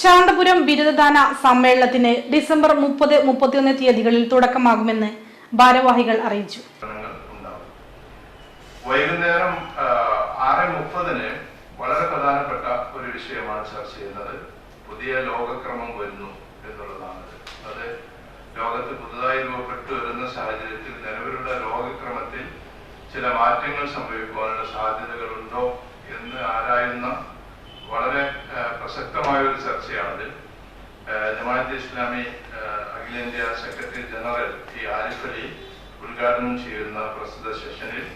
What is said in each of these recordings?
ശാന്തപുരം ബിരുദദാന സമ്മേളനത്തിന് ഡിസംബർ മുപ്പത് മുപ്പത്തിയൊന്ന് തീയതികളിൽ തുടക്കമാകുമെന്ന് ഭാരവാഹികൾ അറിയിച്ചു. വൈകുന്നേരം ആറ് മുപ്പതിന് വളരെ പ്രധാനപ്പെട്ട ഒരു വിഷയമാണ് ചർച്ച ചെയ്യുന്നത്. പുതിയ ലോകക്രമം വരുന്നു എന്നുള്ളതാണ്. അത് ലോകത്ത് പുതുതായി രൂപപ്പെട്ടു വരുന്ന സാഹചര്യത്തിൽ നിലവിലുള്ള ലോകക്രമത്തിൽ ചില മാറ്റങ്ങൾ സംഭവിക്കുവാനുള്ള സാധ്യതകളുണ്ടോ എന്ന് ആരായുന്ന വളരെ പ്രസക്തമായ ഒരു ചർച്ചയാണിത്. ജമാഅത്ത് ഇസ്ലാമി അഖിലേന്ത്യാ secretary general T Arif Ali ഉദ്ഘാടനം ചെയ്യുന്ന പ്രസ്തുത സെഷനിൽ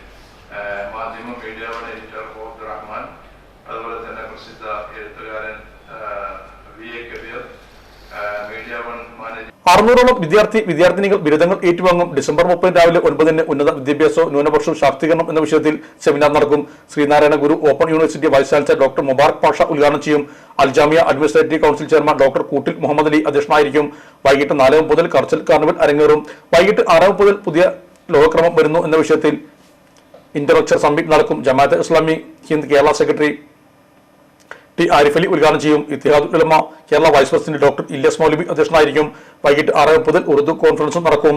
മാധ്യമ മീഡിയ വൺ എഡിറ്റർ ഹോബ് റഹ്മാൻ അതുപോലെ തന്നെ പ്രസിദ്ധ എഴുത്തുകാരൻ V A Kabir media one അറുന്നൂറോളം വിദ്യാർത്ഥി വിദ്യാർത്ഥിനികൾ ബിരുദങ്ങൾ ഏറ്റുവാങ്ങും. ഡിസംബർ മുപ്പത് രാവിലെ ഒൻപതിന് ഉന്നത വിദ്യാഭ്യാസവും ന്യൂനപക്ഷവും ശാക്തീകരണം എന്ന വിഷയത്തിൽ സെമിനാർ നടക്കും. Sreenarayana Guru open university vice chancellor doctor Mubarak Pasha ഉദ്ഘാടനം ചെയ്യും. Aljamia administrative council chairman doctor Kootil Muhammed Ali അധ്യക്ഷനായിരിക്കും. വൈകിട്ട് നാല് മുതൽ കർച്ചൽ കാർണിവൽ അരങ്ങേറും. വൈകിട്ട് ആറ് മുതൽ പുതിയ ലോകക്രമം വരുന്നു എന്ന വിഷയത്തിൽ ഇന്റർലക്ചർ സമ്മിറ്റ് നടക്കും. ജമാഅത്ത് ഇസ്ലാമി ഹിന്ദ് കേരള സെക്രട്ടറി ടി ആരിഫ് അലി ഉദ്ഘാടനം ചെയ്യും. Ittihadul Ulama Kerala vice president doctor Ilyas Maulavi അധ്യക്ഷനായിരിക്കും. വൈകിട്ട് ആറ് മുതൽ ഉറുദു കോൺഫറൻസും നടക്കും.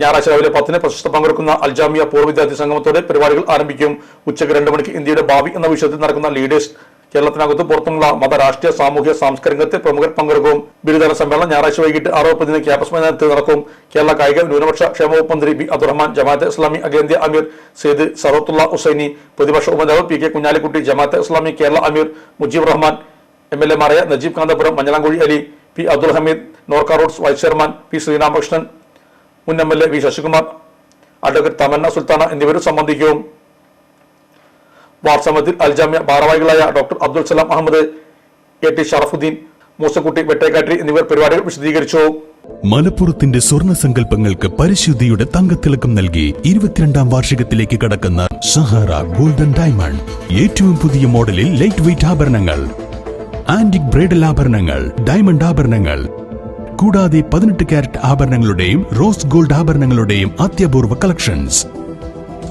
ഞായറാഴ്ച രാവിലെ പത്തിന് പ്രശസ്ത പങ്കെടുക്കുന്ന അൽജാമിയ പൂർവ വിദ്യാർത്ഥി സംഗമത്തോടെ പരിപാടികൾ ആരംഭിക്കും. ഉച്ചയ്ക്ക് രണ്ട് മണിക്ക് ഇന്ത്യയുടെ ഭാവി എന്ന വിഷയത്തിൽ നടക്കുന്ന ലീഡേഴ്സ് കേരളത്തിനകത്ത് പുറത്തുമുള്ള മത രാഷ്ട്രീയ സാമൂഹ്യ സാംസ്കാരിക രംഗത്തെ പ്രമുഖർ പങ്കെടുക്കും. ബിരുദാന സമ്മേളനം ഞായറാഴ്ച വൈകിട്ട് ആറ് മുപ്പതിന് ക്യാമ്പസ് മൈതാനത്ത് നടക്കും. കേരള കായിക ന്യൂനപക്ഷ ക്ഷേമ വകുപ്പ് മന്ത്രി ബി അബ്ദുറഹ്മാൻ ജമാഅത്ത് ഇസ്ലാമി അഖിലേന്ത്യാ അമീർ സെയ്ദ് സറോത്തുള്ള ഹുസൈനി പ്രതിപക്ഷ ഉപനേതാവ് P K Kunhalikutty Jamaat Islami Kerala Ameer Mujeeb Rahman M L എമാരായ Najeeb Kanthapuram Manjalamkuzhi Ali P Abdul Hameed Norka Roots vice chairman P Sreeramakrishnan മുൻ M L A V Sasikumar advocate Tamanna Sultana എന്നിവരും സംബന്ധിക്കും. വാർസമത്തിൽ അൽജാമ്യ ഭാരവാഹികളായ doctor Abdul Salam Ahammed A T Sharafuddin Moosakutty Vettekkatti എന്നിവർ പരിപാടികൾ വിശദീകരിച്ചു. മലപ്പുറത്തിന്റെ സ്വർണ സങ്കല്പങ്ങൾക്ക് പരിശുദ്ധിയുടെ തങ്കത്തിളക്കം നൽകി ഇരുപത്തിരണ്ടാം വാർഷികത്തിലേക്ക് കടക്കുന്ന സഹാറ ഗോൾഡൻ ഡയമണ്ട്. ഏറ്റവും പുതിയ മോഡലിൽ ലൈറ്റ് വെയിറ്റ് ആഭരണങ്ങൾ ആന്റിക് ബ്രൈഡൽ ആഭരണങ്ങൾ ഡയമണ്ട് ആഭരണങ്ങൾ കൂടാതെ പതിനെട്ട് കാരറ്റ് ആഭരണങ്ങളുടെയും റോസ് ഗോൾഡ് ആഭരണങ്ങളുടെയും അത്യപൂർവ കളക്ഷൻസ്